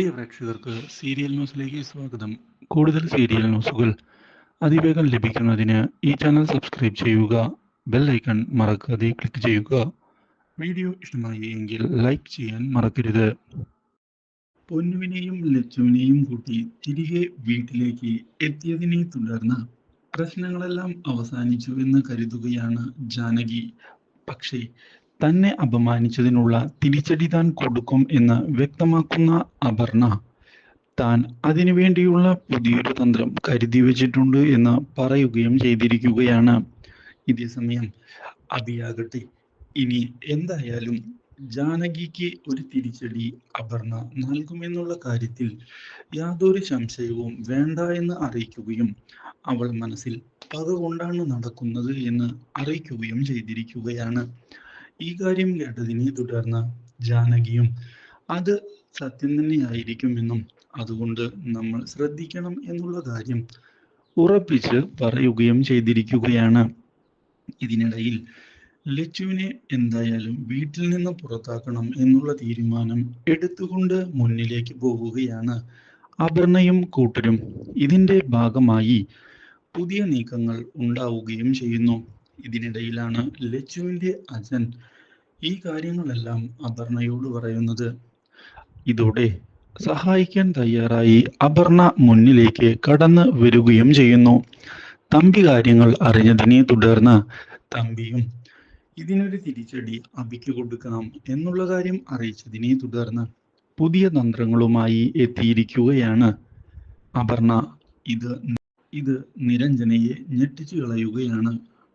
പ്രിയ പ്രേക്ഷകർക്ക് സീരിയൽ ന്യൂസിലേക്ക് സ്വാഗതം. കൂടുതൽ സീരിയൽ ന്യൂസുകൾ അതിവേഗം ലഭിക്കുന്നതിന് ഈ ചാനൽ സബ്സ്ക്രൈബ് ചെയ്യുക ബെൽ ഐക്കൺ മറക്കാതെ ക്ലിക്ക് ചെയ്യുക. വീഡിയോ ഇഷ്ടമായി എങ്കിൽ ലൈക്ക് ചെയ്യാൻ മറക്കരുത്. പൊന്നുവിനെയും ലച്ചുവിനെയും കൂട്ടി തിരികെ വീട്ടിലേക്ക് എത്തിയതിനെ തുടർന്ന് പ്രശ്നങ്ങളെല്ലാം അവസാനിച്ചു എന്ന് കരുതുകയാണ് ജാനകി. പക്ഷേ തന്നെ അപമാനിച്ചതിനുള്ള തിരിച്ചടി താൻ കൊടുക്കും എന്ന് വ്യക്തമാക്കുന്ന അപർണ താൻ അതിനുവേണ്ടിയുള്ള പുതിയൊരു തന്ത്രം കരുതി വെച്ചിട്ടുണ്ട് എന്ന് പറയുകയും ചെയ്തിരിക്കുകയാണ്. ഇതേ സമയം അഭിയാകട്ടെ ഇനി എന്തായാലും ജാനകിക്ക് ഒരു തിരിച്ചടി അപർണ നൽകുമെന്നുള്ള കാര്യത്തിൽ യാതൊരു സംശയവും വേണ്ട എന്ന് അറിയിക്കുകയും അവൾ മനസ്സിൽ പക കൊണ്ടാണ് നടക്കുന്നത് എന്ന് അറിയിക്കുകയും ചെയ്തിരിക്കുകയാണ്. ഈ കാര്യം കേട്ടതിനെ തുടർന്ന് ജാനകിയും അത് സത്യം തന്നെയായിരിക്കുമെന്നും അതുകൊണ്ട് നമ്മൾ ശ്രദ്ധിക്കണം എന്നുള്ള കാര്യം ഉറപ്പിച്ച് പറയുകയും ചെയ്തിരിക്കുകയാണ്. ഇതിനിടയിൽ ലച്ചുവിനെ എന്തായാലും വീട്ടിൽ നിന്ന് പുറത്താക്കണം എന്നുള്ള തീരുമാനം എടുത്തുകൊണ്ട് മുന്നിലേക്ക് പോവുകയാണ്. അപർണയും കൂട്ടരും ഇതിന്റെ ഭാഗമായി പുതിയ നീക്കങ്ങൾ ഉണ്ടാവുകയും ചെയ്യുന്നു. ഇതിനിടയിലാണ് ലച്ചുവിന്റെ അച്ഛൻ ഈ കാര്യങ്ങളെല്ലാം അപർണയോട് പറയുന്നത്. ഇതോടെ സഹായിക്കാൻ തയ്യാറായി അപർണ മുന്നിലേക്ക് കടന്നു വരികയും ചെയ്യുന്നു. തമ്പി കാര്യങ്ങൾ അറിഞ്ഞതിനെ തുടർന്ന് തമ്പിയും ഇതിനൊരു തിരിച്ചടി അബിക്ക് കൊടുക്കണം എന്നുള്ള കാര്യം അറിയിച്ചതിനെ തുടർന്ന് പുതിയ തന്ത്രങ്ങളുമായി എത്തിയിരിക്കുകയാണ് അപർണ. ഇത് ഇത് നിരഞ്ജനയെ ഞെട്ടിച്ചു കളയുകയാണ്.